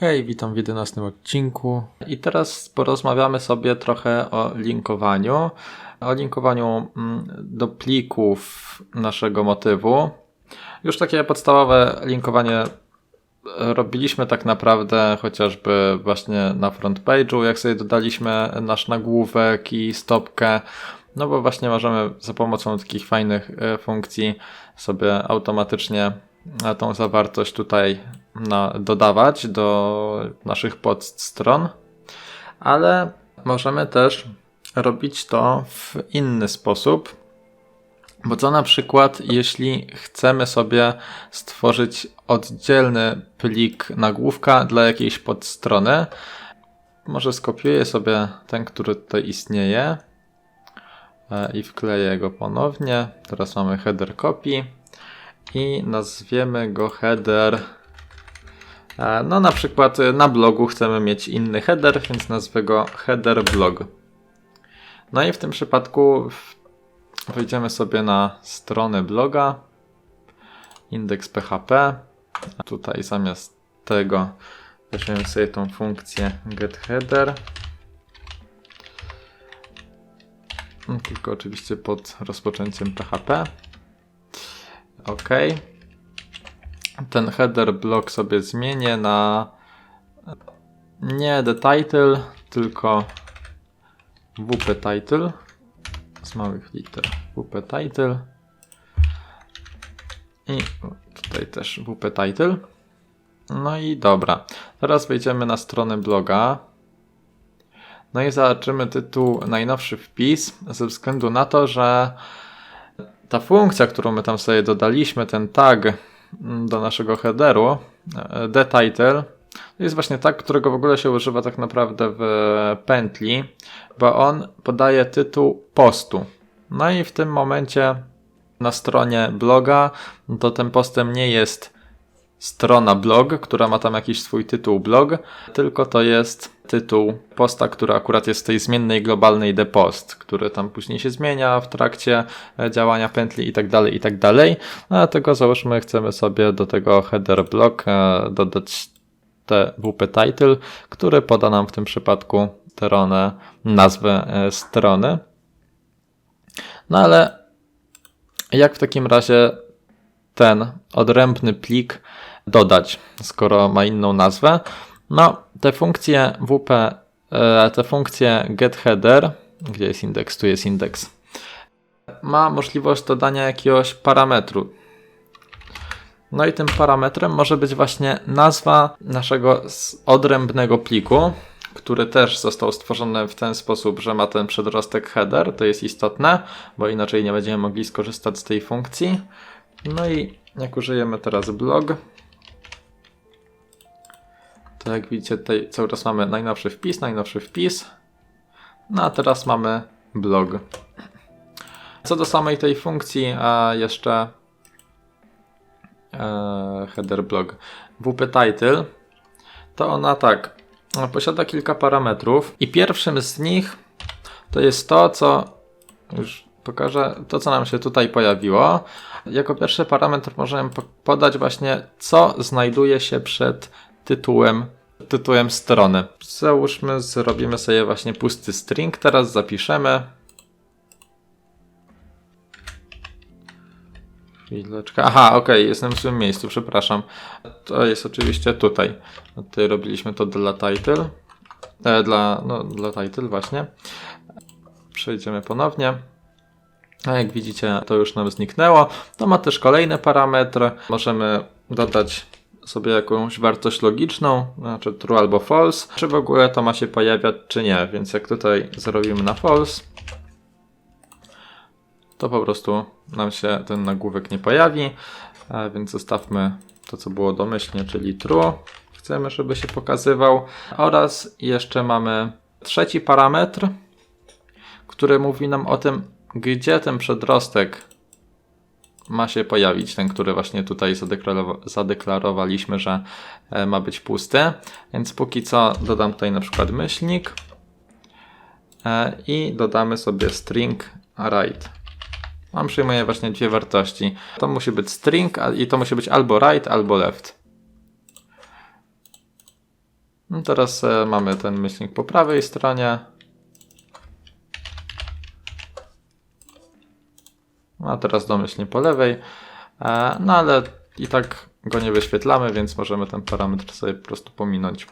Hej, witam w 11 odcinku. I teraz porozmawiamy sobie trochę o linkowaniu. O linkowaniu mm, do plików naszego motywu. Już takie podstawowe linkowanie robiliśmy tak naprawdę chociażby właśnie na front page'u, jak sobie dodaliśmy nasz nagłówek i stopkę. No bo właśnie możemy za pomocą takich fajnych e, funkcji sobie automatycznie e, tą zawartość tutaj dodawać do naszych podstron, ale możemy też robić to w inny sposób. Bo co na przykład, jeśli chcemy sobie stworzyć oddzielny plik nagłówka dla jakiejś podstrony, może skopiuję sobie ten, który tutaj istnieje e, i wkleję go ponownie. Teraz mamy header copy i nazwiemy go header No na przykład e, na blogu chcemy mieć inny header, więc nazwę go header blog. No i w tym przypadku wejdziemy sobie na stronę bloga index.php. A tutaj zamiast tego weźmiemy sobie tą funkcję getHeader. No, Tylko oczywiście pod rozpoczęciem PHP. OK ten header block sobie zmienię na nie the title, tylko wp title z małych liter wp title i tutaj też wp title. No i dobra. Teraz wejdziemy na stronę bloga. No i zobaczymy tytuł najnowszy wpis ze względu na to, że ta funkcja, którą my tam sobie dodaliśmy, ten tag do naszego headeru, e, the title, jest właśnie tak, którego w ogóle się używa tak naprawdę w pętli, bo on podaje tytuł postu. No i w tym momencie na stronie bloga to tym postem nie jest strona blog, która ma tam jakiś swój tytuł blog, tylko to jest tytuł posta, który akurat jest w tej zmiennej globalnej depost, który tam później się zmienia w trakcie e, działania pętli i tak dalej, i tak dalej. No, dlatego załóżmy, chcemy sobie do tego header blog e, dodać WP title, który poda nam w tym przypadku stronę, nazwę e, strony. No ale jak w takim razie ten odrębny plik dodać, skoro ma inną nazwę. No, te funkcje WP, e, te funkcje getHeader, gdzie jest indeks, tu jest indeks, ma możliwość dodania jakiegoś parametru. No i tym parametrem może być właśnie nazwa naszego odrębnego pliku, który też został stworzony w ten sposób, że ma ten przedrostek header, to jest istotne, bo inaczej nie będziemy mogli skorzystać z tej funkcji. No i jak użyjemy teraz blog, to jak widzicie tutaj cały czas mamy najnowszy wpis, najnowszy wpis. No a teraz mamy blog. Co do samej tej funkcji, a jeszcze e, header blog WP title, to ona tak posiada kilka parametrów i pierwszym z nich to jest to, co już pokażę, to co nam się tutaj pojawiło. Jako pierwszy parametr możemy podać właśnie co znajduje się przed tytułem tytułem strony. Załóżmy, zrobimy sobie właśnie pusty string, teraz zapiszemy. Chwileczkę. Aha, ok, jestem w złym miejscu, przepraszam. To jest oczywiście tutaj. Tutaj robiliśmy to dla title. E, dla, no, dla title właśnie. Przejdziemy ponownie. A jak widzicie, to już nam zniknęło. To ma też kolejny parametr. Możemy dodać sobie jakąś wartość logiczną, znaczy true albo false, czy w ogóle to ma się pojawiać, czy nie. Więc jak tutaj zrobimy na false, to po prostu nam się ten nagłówek nie pojawi, więc zostawmy to, co było domyślnie, czyli true. Chcemy, żeby się pokazywał. Oraz jeszcze mamy trzeci parametr, który mówi nam o tym, gdzie ten przedrostek ma się pojawić, ten, który właśnie tutaj zadeklarowaliśmy, że e, ma być pusty. Więc póki co dodam tutaj na przykład myślnik e, i dodamy sobie string right. Mam przyjmuję właśnie dwie wartości. To musi być string i to musi być albo right, albo left. No teraz e, mamy ten myślnik po prawej stronie. A teraz domyślnie po lewej. E, no ale i tak go nie wyświetlamy, więc możemy ten parametr sobie po prostu pominąć.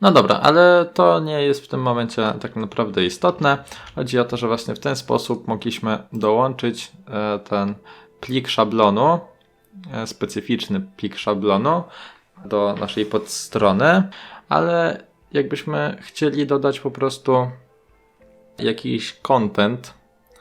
No dobra, ale to nie jest w tym momencie tak naprawdę istotne. Chodzi o to, że właśnie w ten sposób mogliśmy dołączyć e, ten plik szablonu, e, specyficzny plik szablonu do naszej podstrony, ale jakbyśmy chcieli dodać po prostu jakiś content,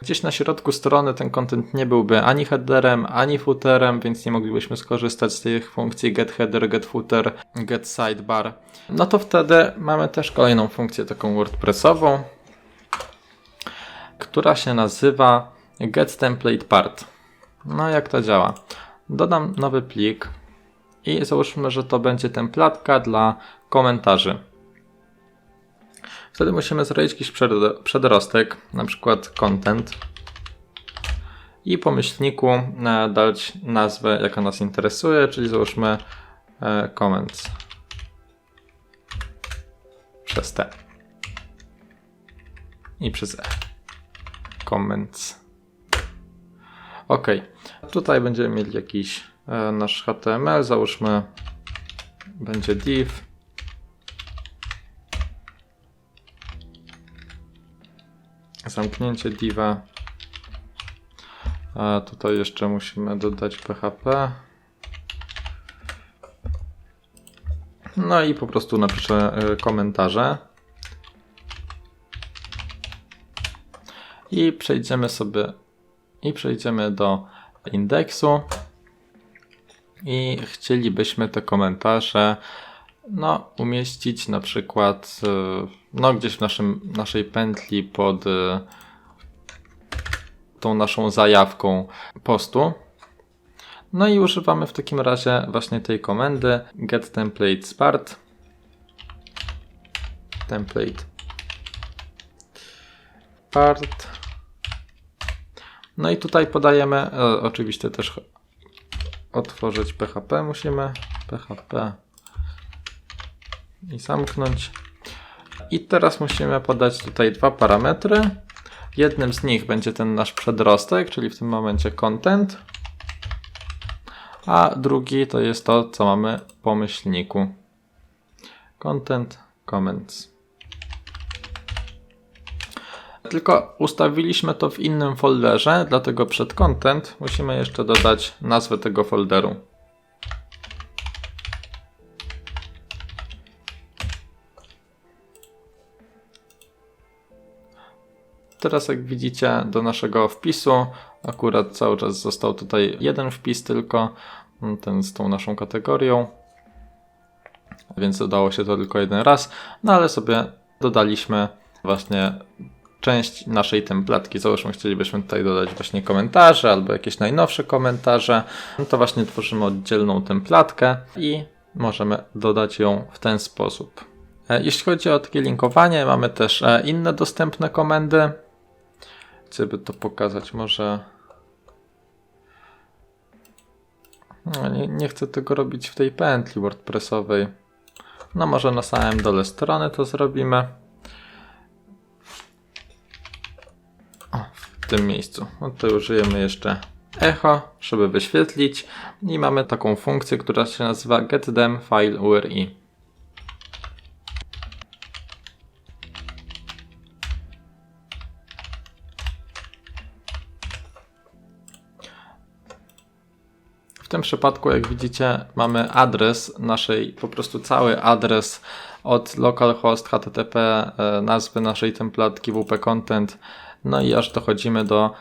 gdzieś na środku strony ten content nie byłby ani headerem, ani footerem, więc nie moglibyśmy skorzystać z tych funkcji get header, get footer, get sidebar. No to wtedy mamy też kolejną funkcję taką WordPressową, która się nazywa get template part. No jak to działa? Dodam nowy plik i załóżmy, że to będzie templatka dla komentarzy. Wtedy musimy zrobić jakiś przed- przedrostek, na przykład content i po myślniku e, dać nazwę, jaka nas interesuje, czyli załóżmy e, comments przez T i przez E. Comments. Ok, tutaj będziemy mieli jakiś e, nasz HTML, załóżmy będzie div. Zamknięcie diva. A tutaj jeszcze musimy dodać PHP. No i po prostu napiszę y, komentarze. I przejdziemy sobie i przejdziemy do indeksu. I chcielibyśmy te komentarze no, umieścić na przykład y, no, gdzieś w naszym, naszej pętli pod y, tą naszą zajawką postu. No i używamy w takim razie właśnie tej komendy get template start template part no i tutaj podajemy e, oczywiście też otworzyć PHP musimy. PHP i zamknąć i teraz musimy podać tutaj dwa parametry jednym z nich będzie ten nasz przedrostek czyli w tym momencie content a drugi to jest to, co mamy po myślniku. Content, comments. Tylko ustawiliśmy to w innym folderze, dlatego przed content musimy jeszcze dodać nazwę tego folderu. Teraz jak widzicie do naszego wpisu akurat cały czas został tutaj jeden wpis tylko, ten z tą naszą kategorią, więc dodało się to tylko jeden raz, no ale sobie dodaliśmy właśnie część naszej templatki. Załóżmy, chcielibyśmy tutaj dodać właśnie komentarze albo jakieś najnowsze komentarze, no to właśnie tworzymy oddzielną templatkę i możemy dodać ją w ten sposób. E, jeśli chodzi o takie linkowanie, mamy też e, inne dostępne komendy. Chcę by to pokazać może. No, nie, nie chcę tego robić w tej pętli WordPressowej. No może na samym dole strony to zrobimy. O, w tym miejscu. No tutaj użyjemy jeszcze echo, żeby wyświetlić i mamy taką funkcję, która się nazywa getDem przypadku, jak widzicie, mamy adres naszej, po prostu cały adres od localhost, http, e, nazwy naszej templatki, wp content, no i aż dochodzimy do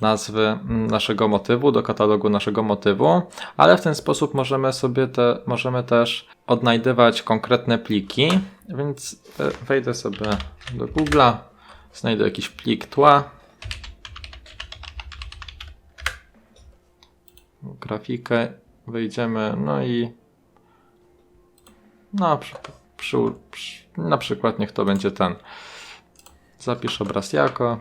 nazwy mm, naszego motywu, do katalogu naszego motywu, ale w ten sposób możemy sobie te, możemy też odnajdywać konkretne pliki, więc e, wejdę sobie do Google'a, znajdę jakiś plik tła, grafikę, wejdziemy, no i no, przy, przy, przy, na przykład niech to będzie ten. Zapisz obraz jako.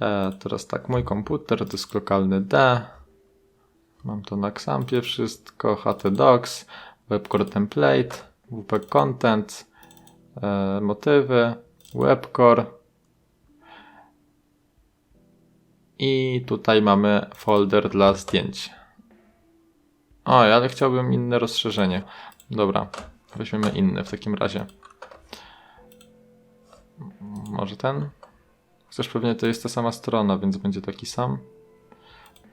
E, teraz tak, mój komputer, dysk lokalny D. Mam to na Xampie wszystko, htdocs. webcore template, wp content, e, motywy, webcore i tutaj mamy folder dla zdjęć. Oj, ale chciałbym inne rozszerzenie. Dobra, weźmiemy inny w takim razie. Może ten? Chcesz pewnie to jest ta sama strona, więc będzie taki sam.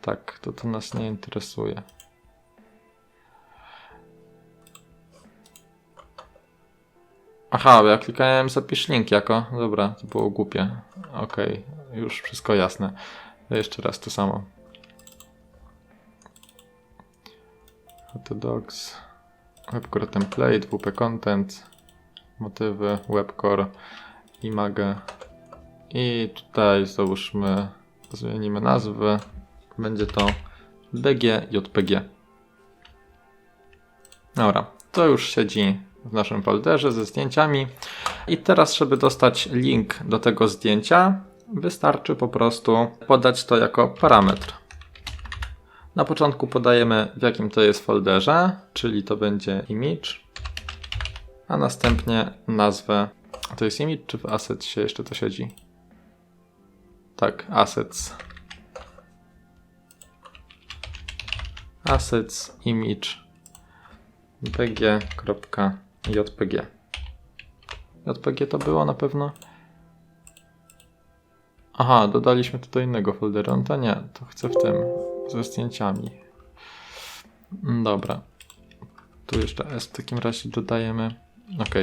Tak, to to nas nie interesuje. Aha, ja klikałem zapisz link jako. Dobra, to było głupie. Okej, już wszystko jasne. Jeszcze raz to samo. Hot dogs, webcore template, wp content, motywy, webcore, image i tutaj załóżmy, zmienimy nazwę, będzie to BGJPG. Dobra, to już siedzi w naszym folderze ze zdjęciami i teraz, żeby dostać link do tego zdjęcia, wystarczy po prostu podać to jako parametr. Na początku podajemy w jakim to jest folderze, czyli to będzie image, a następnie nazwę. To jest image czy w asset się jeszcze to siedzi? Tak, assets. Assets image bg.jpg. JPG to było na pewno. Aha, dodaliśmy tu do innego foldera. No to nie, to chcę w tym ze zdjęciami. Mm, Dobra. Tu jeszcze S w takim razie dodajemy. Ok.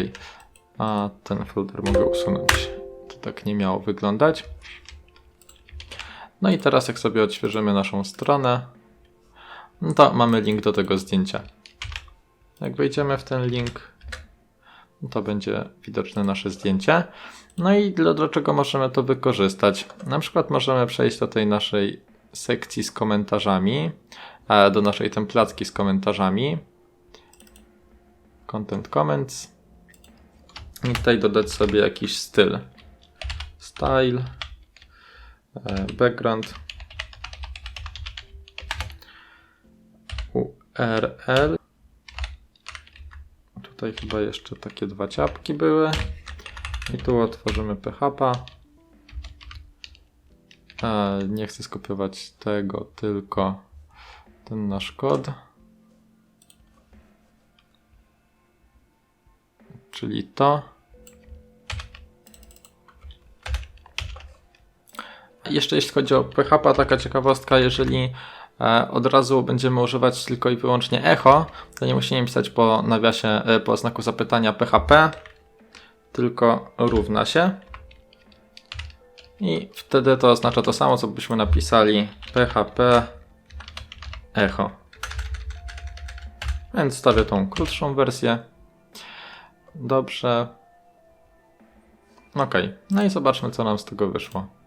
A ten folder mogę usunąć. To tak nie miało wyglądać. No i teraz jak sobie odświeżymy naszą stronę, no to mamy link do tego zdjęcia. Jak wejdziemy w ten link, to będzie widoczne nasze zdjęcie. No i dla, dlaczego możemy to wykorzystać? Na przykład możemy przejść do tej naszej sekcji z komentarzami, do naszej templatki z komentarzami. Content comments. I tutaj dodać sobie jakiś styl. Style. e, Background. URL. Tutaj chyba jeszcze takie dwa ciapki były. I tu otworzymy PHP. E, nie chcę skopiować tego, tylko ten nasz kod. Czyli to. Jeszcze jeśli chodzi o PHP, taka ciekawostka, jeżeli od razu będziemy używać tylko i wyłącznie echo, to nie musimy pisać po nawiasie, e, po znaku zapytania PHP, tylko równa się. I wtedy to oznacza to samo, co byśmy napisali PHP echo. Więc stawię tą krótszą wersję. Dobrze. Ok. No i zobaczmy, co nam z tego wyszło.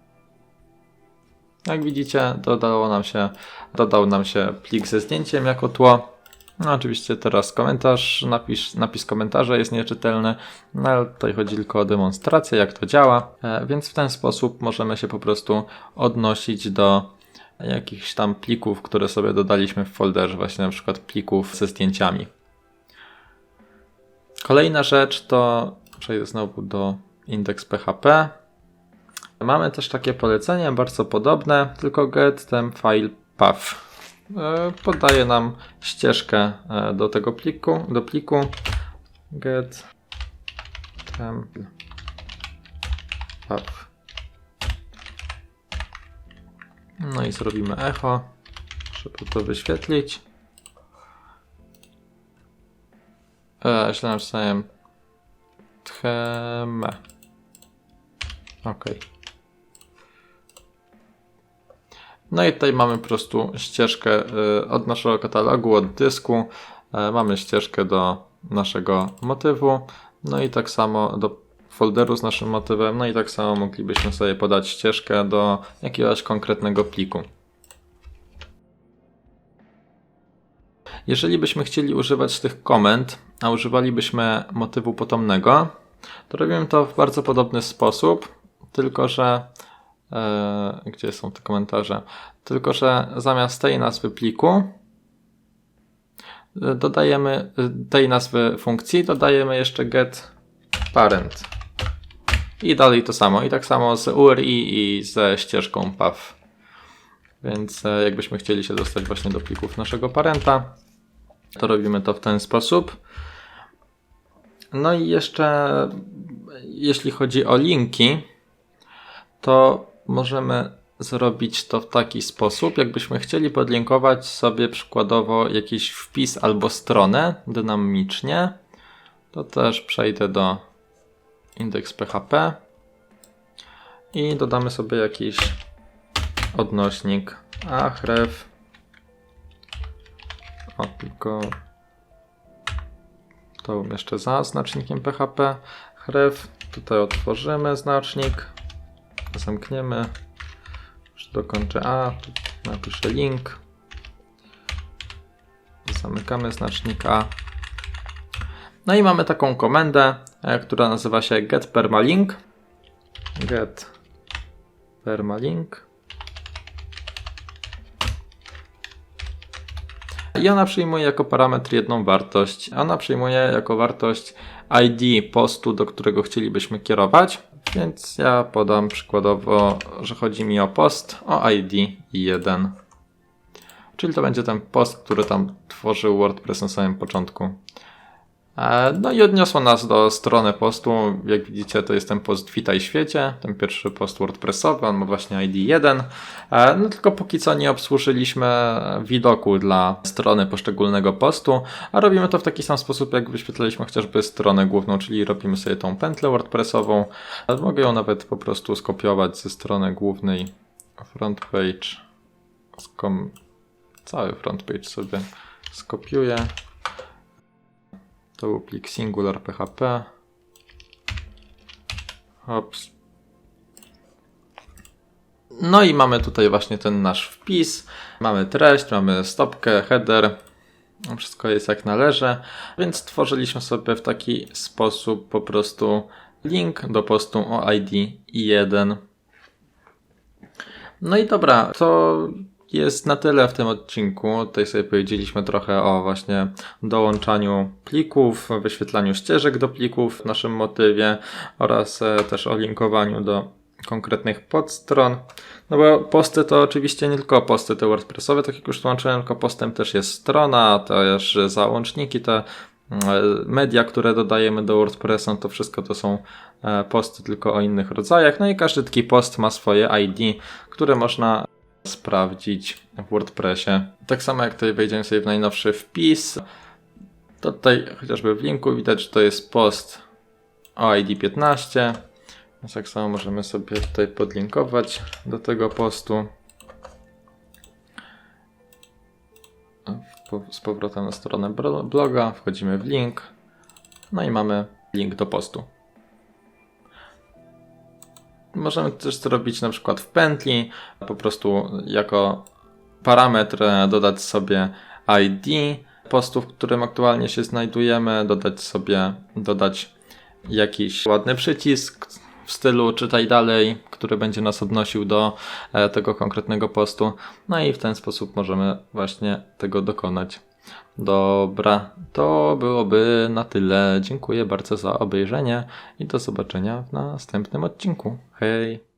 Jak widzicie, dodało nam się, dodał nam się plik ze zdjęciem jako tło. No oczywiście teraz komentarz, napis, napis komentarza jest nieczytelny, no ale tutaj chodzi tylko o demonstrację, jak to działa, e, więc w ten sposób możemy się po prostu odnosić do jakichś tam plików, które sobie dodaliśmy w folderze, właśnie na przykład plików ze zdjęciami. Kolejna rzecz to, przejdę znowu do index.php. Mamy też takie polecenie, bardzo podobne, tylko get ten file path. E, Podaje nam ścieżkę e, do tego pliku, do pliku get temp path. No i zrobimy echo, żeby to wyświetlić. E, źle napisałem tcheme. Ok. No i tutaj mamy po prostu ścieżkę y, od naszego katalogu, od dysku. E, Mamy ścieżkę do naszego motywu. No i tak samo do folderu z naszym motywem. No i tak samo moglibyśmy sobie podać ścieżkę do jakiegoś konkretnego pliku. Jeżeli byśmy chcieli używać tych komend, a używalibyśmy motywu potomnego, to robimy to w bardzo podobny sposób, tylko że gdzie są te komentarze? Tylko że zamiast tej nazwy pliku y, dodajemy y, tej nazwy funkcji, dodajemy jeszcze get parent. I dalej to samo. I tak samo z URI i ze ścieżką path. Więc e, jakbyśmy chcieli się dostać właśnie do plików naszego parenta, to robimy to w ten sposób. No i jeszcze jeśli chodzi o linki, to możemy zrobić to w taki sposób, jakbyśmy chcieli podlinkować sobie przykładowo jakiś wpis albo stronę dynamicznie, to też przejdę do index.php i dodamy sobie jakiś odnośnik ahref. O tylko to umieszczę za znacznikiem PHP href tutaj otworzymy znacznik zamkniemy. Już dokończę. A tu napiszę link. Zamykamy znacznik A. No i mamy taką komendę, e, która nazywa się get permalink. Get permalink. I ona przyjmuje jako parametr jedną wartość. Ona przyjmuje jako wartość ID postu, do którego chcielibyśmy kierować. Więc ja podam przykładowo, że chodzi mi o post o ID 1. Czyli to będzie ten post, który tam tworzył WordPress na samym początku. E, no i odniosło nas do strony postu. Jak widzicie, to jest ten post Witaj Świecie, ten pierwszy post WordPressowy, on ma właśnie ID 1. E, no tylko póki co nie obsłużyliśmy widoku dla strony poszczególnego postu, a robimy to w taki sam sposób, jak wyświetlaliśmy chociażby stronę główną, czyli robimy sobie tą pętlę WordPressową. E, mogę ją nawet po prostu skopiować ze strony głównej front page. Skom... Cały front page sobie skopiuję. To był plik singular php. No i mamy tutaj właśnie ten nasz wpis. Mamy treść, mamy stopkę, header. Wszystko jest jak należy, więc stworzyliśmy sobie w taki sposób po prostu link do postu o ID 1. No i dobra, to jest na tyle w tym odcinku. Tutaj sobie powiedzieliśmy trochę o właśnie dołączaniu plików, wyświetlaniu ścieżek do plików w naszym motywie oraz e, też o linkowaniu do konkretnych podstron. No bo posty to oczywiście nie tylko posty te WordPressowe, tak jak już tłumaczyłem, tylko postem też jest strona, też załączniki, te e, media, które dodajemy do WordPressa, to wszystko to są e, posty tylko o innych rodzajach. No i każdy taki post ma swoje ID, które można sprawdzić w WordPressie. Tak samo jak tutaj wejdziemy sobie w najnowszy wpis, to tutaj chociażby w linku widać, że to jest post o ID 15. Więc tak samo możemy sobie tutaj podlinkować do tego postu. Z powrotem na stronę bloga, wchodzimy w link, no i mamy link do postu. Możemy też zrobić na przykład w pętli, po prostu jako parametr dodać sobie ID postu, w którym aktualnie się znajdujemy, dodać sobie, dodać jakiś ładny przycisk w stylu czytaj dalej, który będzie nas odnosił do e, tego konkretnego postu. No i w ten sposób możemy właśnie tego dokonać. Dobra, to byłoby na tyle. Dziękuję bardzo za obejrzenie i do zobaczenia w następnym odcinku. Hej!